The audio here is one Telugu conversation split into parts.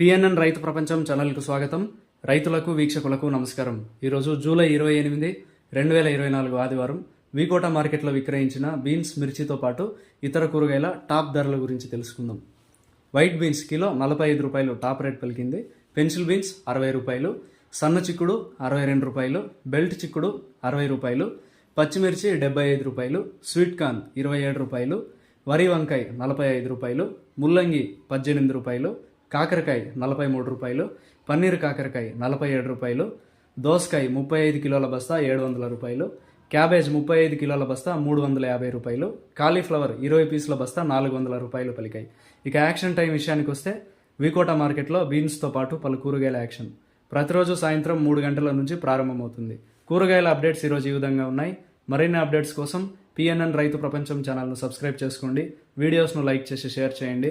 పిఎన్ఎన్ రైతు ప్రపంచం ఛానల్కు స్వాగతం. రైతులకు వీక్షకులకు నమస్కారం. ఈరోజు జూలై ఇరవై ఎనిమిది రెండు వేల ఇరవై నాలుగు ఆదివారం వీకోట మార్కెట్లో విక్రయించిన బీన్స్ మిర్చితో పాటు ఇతర కూరగాయల టాప్ ధరల గురించి తెలుసుకుందాం. వైట్ బీన్స్ కిలో నలభై ఐదు రూపాయలు టాప్ రేట్ పలికింది. పెన్సిల్ బీన్స్ అరవై రూపాయలు సన్న చిక్కుడు అరవై రెండు రూపాయలు బెల్ట్ చిక్కుడు అరవై రూపాయలు పచ్చిమిర్చి డెబ్బై ఐదు రూపాయలు స్వీట్ కార్న్ ఇరవై ఏడు రూపాయలు వరి వంకాయ నలభై ఐదు రూపాయలు ముల్లంగి పద్దెనిమిది రూపాయలు కాకరకాయ నలభై మూడు రూపాయలు పన్నీర్ కాకరకాయ నలభై ఏడు రూపాయలు దోసకాయ ముప్పై ఐదు కిలోల బస్తా ఏడు వందల రూపాయలు క్యాబేజ్ ముప్పై ఐదు కిలోల బస్తా మూడు వందల యాభై రూపాయలు కాలీఫ్లవర్ ఇరవై పీసుల బస్తా నాలుగు వందల రూపాయలు పలికాయి. ఇక యాక్షన్ టైం విషయానికి వస్తే వికోట మార్కెట్లో బీన్స్తో పాటు పలు కూరగాయల యాక్షన్. ప్రతిరోజు సాయంత్రం మూడు గంటల నుంచి ప్రారంభమవుతుంది. కూరగాయల అప్డేట్స్ ఈరోజు ఈ విధంగా ఉన్నాయి. మరిన్ని అప్డేట్స్ కోసం పిఎన్ఎన్ రైతు ప్రపంచం ఛానల్ను సబ్స్క్రైబ్ చేసుకోండి. వీడియోస్ను లైక్ చేసి షేర్ చేయండి.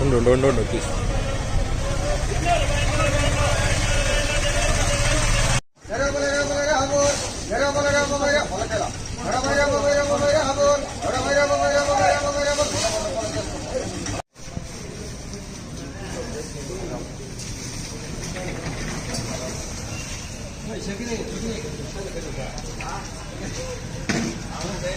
ఉండు ఉండు ఉండు ఉండు తీసు ఉండు ఉండు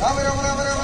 राम राम राम राम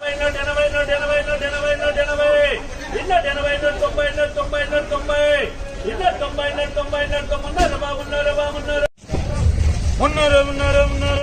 రూపాయలు